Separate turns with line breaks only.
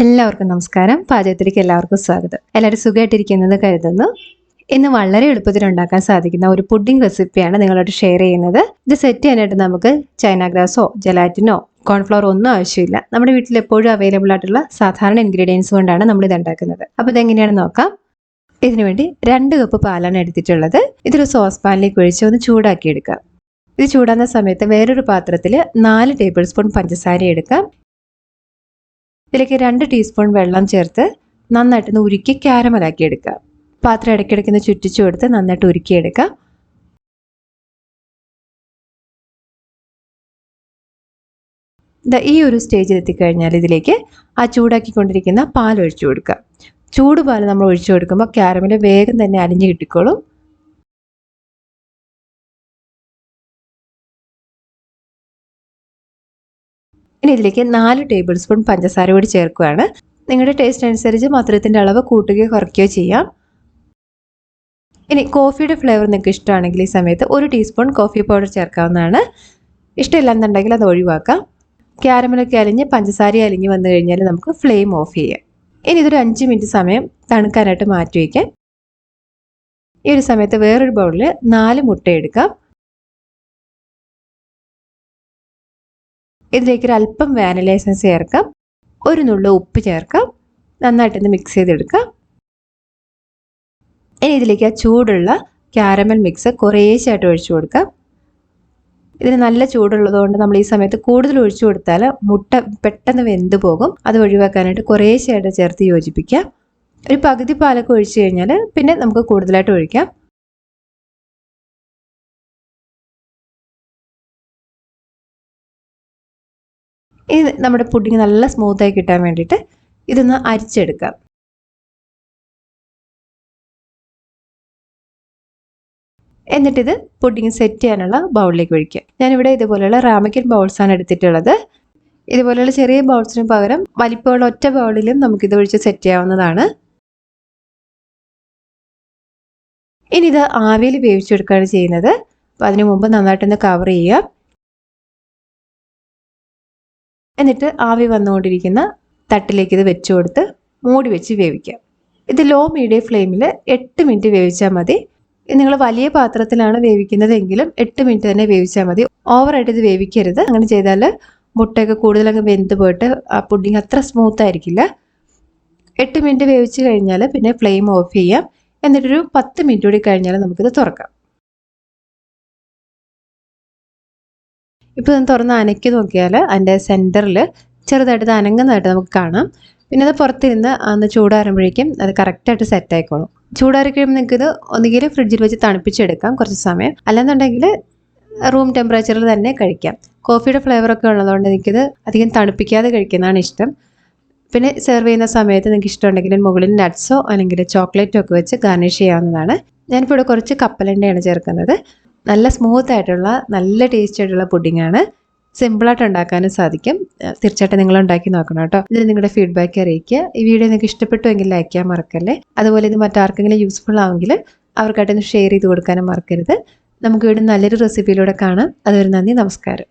എല്ലാവർക്കും നമസ്കാരം. പാചകത്തിലേക്ക് എല്ലാവർക്കും സ്വാഗതം. എല്ലാവരും സുഖമായിട്ടിരിക്കുന്നത് കരുതുന്നു. ഇന്ന് വളരെ എളുപ്പത്തിൽ ഉണ്ടാക്കാൻ സാധിക്കുന്ന ഒരു പുഡിംഗ് റെസിപ്പിയാണ് നിങ്ങളോട് ഷെയർ ചെയ്യുന്നത്. ഇത് സെറ്റ് ചെയ്യാനായിട്ട് നമുക്ക് ചൈന ഗ്രാസോ ജലാറ്റിനോ കോൺഫ്ലവർ ഒന്നും ആവശ്യമില്ല. നമ്മുടെ വീട്ടിൽ എപ്പോഴും അവൈലബിൾ ആയിട്ടുള്ള സാധാരണ ഇൻഗ്രീഡിയൻസ് കൊണ്ടാണ് നമ്മൾ ഇത് ഉണ്ടാക്കുന്നത്. അപ്പോൾ ഇതെങ്ങനെയാണെന്ന് നോക്കാം. ഇതിനുവേണ്ടി രണ്ട് കപ്പ് പാലാണ് എടുത്തിട്ടുള്ളത്. ഇതൊരു സോസ് പാനിലേക്ക് ഒഴിച്ച് ഒന്ന് ചൂടാക്കി എടുക്കാം. ഇത് ചൂടാകുന്ന സമയത്ത് വേറൊരു പാത്രത്തിൽ നാല് ടേബിൾ സ്പൂൺ പഞ്ചസാര എടുക്കാം. ഇതിലേക്ക് രണ്ട് ടീസ്പൂൺ വെള്ളം ചേർത്ത് നന്നായിട്ടൊന്ന് ഉരുക്കി ക്യാരമലാക്കി എടുക്കുക. പാത്രം ഇടയ്ക്കിടയ്ക്ക് ഒന്ന് ചുറ്റിച്ചു കൊടുത്ത് നന്നായിട്ട് ഉരുക്കിയെടുക്കാം ദാ ഈ ഒരു സ്റ്റേജിൽ എത്തിക്കഴിഞ്ഞാൽ ഇതിലേക്ക് ആ ചൂടാക്കിക്കൊണ്ടിരിക്കുന്ന പാൽ ഒഴിച്ചു കൊടുക്കുക. ചൂട് പാൽ നമ്മൾ ഒഴിച്ചു കൊടുക്കുമ്പോൾ ക്യാരമൽ വേഗം തന്നെ അലിഞ്ഞു കിട്ടിക്കോളും. ഇനി ഇതിലേക്ക് നാല് ടേബിൾ സ്പൂൺ പഞ്ചസാര കൂടി ചേർക്കുകയാണ്. നിങ്ങളുടെ ടേസ്റ്റ് അനുസരിച്ച് മധുരത്തിന്റെ അളവ് കൂട്ടുകയോ കുറയ്ക്കുകയോ ചെയ്യാം. ഇനി കോഫിയുടെ ഫ്ലേവർ നിങ്ങൾക്ക് ഇഷ്ടമാണെങ്കിൽ ഈ സമയത്ത് ഒരു ടീസ്പൂൺ കോഫി പൗഡർ ചേർക്കാവുന്നതാണ്. ഇഷ്ടമില്ലാന്നുണ്ടെങ്കിൽ അത് ഒഴിവാക്കാം. ക്യാരമലൊക്കെ അലിഞ്ഞ് പഞ്ചസാര അലിഞ്ഞ് വന്നു കഴിഞ്ഞാൽ നമുക്ക് ഫ്ലെയിം ഓഫ് ചെയ്യാം. ഇനി ഇതൊരു അഞ്ച് മിനിറ്റ് സമയം തണുക്കാനായിട്ട് മാറ്റി വയ്ക്കാം. ഈ ഒരു സമയത്ത് വേറൊരു ബൗളിൽ നാല് മുട്ട എടുക്കാം. ഇതിലേക്ക് ഒരു അല്പം വാനില എസൻസ് ചേർക്കാം. ഒരു നുള്ള ഉപ്പ് ചേർക്കാം. നന്നായിട്ടൊന്ന് മിക്സ് ചെയ്തെടുക്കാം. ഇനി ഇതിലേക്ക് ആ ചൂടുള്ള ക്യാരമൽ മിക്സ് കുറേശ്ശായിട്ട് ഒഴിച്ചു കൊടുക്കാം. ഇതിന് നല്ല ചൂടുള്ളതുകൊണ്ട് നമ്മൾ ഈ സമയത്ത് കൂടുതൽ ഒഴിച്ചു കൊടുത്താൽ മുട്ട പെട്ടെന്ന് വെന്ത് പോകും. അത് ഒഴിവാക്കാനായിട്ട് കുറേശ്ശായിട്ട് ചേർത്ത് യോജിപ്പിക്കാം. ഒരു പകുതി പാലൊക്കെ ഒഴിച്ചു കഴിഞ്ഞാൽ പിന്നെ നമുക്ക് കൂടുതലായിട്ട് ഒഴിക്കാം. ഇത് നമ്മുടെ പുഡിങ് നല്ല സ്മൂത്തായി കിട്ടാൻ വേണ്ടിയിട്ട് ഇതൊന്ന് അരിച്ചെടുക്കാം. എന്നിട്ടിത് പുഡിങ് സെറ്റ് ചെയ്യാനുള്ള ബൗളിലേക്ക് ഒഴിക്കുക ഞാനിവിടെ ഇതുപോലെയുള്ള റാമിക്കൻ ബൗൾസാണ് എടുത്തിട്ടുള്ളത്. ഇതുപോലെയുള്ള ചെറിയ ബൗൾസിന് പകരം വലിപ്പമുള്ള ഒറ്റ ബൗളിലും നമുക്കിത് ഒഴിച്ച് സെറ്റ് ചെയ്യാവുന്നതാണ്. ഇനി ഇത് ആവിയിൽ വേവിച്ചെടുക്കുകയാണ് ചെയ്യുന്നത്. അപ്പോൾ അതിനു മുമ്പ് നന്നായിട്ടൊന്ന് കവർ ചെയ്യുക. എന്നിട്ട് ആവി വന്നുകൊണ്ടിരിക്കുന്ന തട്ടിലേക്ക് ഇത് വെച്ചു കൊടുത്ത് മൂടി വെച്ച് വേവിക്കാം ഇത് ലോ മീഡിയം ഫ്ലെയിമിൽ എട്ട് മിനിറ്റ് വേവിച്ചാൽ മതി. നിങ്ങൾ വലിയ പാത്രത്തിലാണ് വേവിക്കുന്നതെങ്കിലും എട്ട് മിനിറ്റ് തന്നെ വേവിച്ചാൽ മതി. ഓവറായിട്ട് ഇത് വേവിക്കരുത്. അങ്ങനെ ചെയ്താൽ മുട്ടയൊക്കെ കൂടുതൽ അങ്ങ് വെന്ത് പോയിട്ട് ആ പുഡിങ് അത്ര സ്മൂത്ത് ആയിരിക്കില്ല. എട്ട് മിനിറ്റ് വേവിച്ച് കഴിഞ്ഞാൽ പിന്നെ ഫ്ലെയിം ഓഫ് ചെയ്യാം. എന്നിട്ടൊരു പത്ത് മിനിറ്റ് കൂടി കഴിഞ്ഞാൽ നമുക്കിത് തുറക്കാം. ഇപ്പോൾ ഞാൻ തുറന്ന് അനക്കി നോക്കിയാൽ അതിന്റെ സെന്ററിൽ ചെറുതായിട്ട് അനങ്ങുന്നതായിട്ട് നമുക്ക് കാണാം. പിന്നെ അത് പുറത്തിരുന്ന് അന്ന് ചൂടാറുമ്പോഴേക്കും അത് കറക്റ്റായിട്ട് സെറ്റ് ആയിക്കോളും. ചൂടാറി കഴിയുമ്പോൾ നിങ്ങൾക്ക് ഇത് ഒന്നുകിൽ ഫ്രിഡ്ജിൽ വെച്ച് തണുപ്പിച്ചെടുക്കാം കുറച്ച് സമയം. അല്ലെന്നുണ്ടെങ്കിൽ റൂം ടെമ്പറേച്ചറിൽ തന്നെ കഴിക്കാം. കോഫിയുടെ ഫ്ലേവറൊക്കെ ഉള്ളതുകൊണ്ട് എനിക്കിത് അധികം തണുപ്പിക്കാതെ കഴിക്കുന്നതാണ് ഇഷ്ടം. പിന്നെ സെർവ് ചെയ്യുന്ന സമയത്ത് നിങ്ങൾക്ക് ഇഷ്ടമുണ്ടെങ്കിൽ മുകളിൽ നട്ട്സോ അല്ലെങ്കിൽ ചോക്ലേറ്റോ ഒക്കെ വെച്ച് ഗാർണിഷ് ചെയ്യാവുന്നതാണ്. ഞാനിപ്പോൾ ഇവിടെ കുറച്ച് കപ്പലണ്ടയാണ് ചേർക്കുന്നത്. നല്ല സ്മൂത്ത് ആയിട്ടുള്ള നല്ല ടേസ്റ്റ് ആയിട്ടുള്ള പുഡിംഗ് ആണ് സിമ്പിളായിട്ട് ഉണ്ടാക്കാനും സാധിക്കും. തീർച്ചയായിട്ടും നിങ്ങൾ ഉണ്ടാക്കി നോക്കണം കേട്ടോ. ഇതിൽ നിങ്ങളുടെ ഫീഡ്ബാക്ക് അറിയിക്കുക. ഈ വീഡിയോ നിങ്ങൾക്ക് ഇഷ്ടപ്പെട്ടുവെങ്കിൽ ലൈക്ക് ചെയ്യാൻ മറക്കല്ലേ? അതുപോലെ ഇത് മറ്റാർക്കെങ്കിലും യൂസ്ഫുൾ ആവെങ്കിൽ അവർക്കായിട്ടൊന്ന് ഷെയർ ചെയ്ത് കൊടുക്കാനും മറക്കരുത്. നമുക്ക് വീണ്ടും നല്ലൊരു റെസിപ്പിയിലൂടെ കാണാം. അതുവരെ നന്ദി നമസ്കാരം.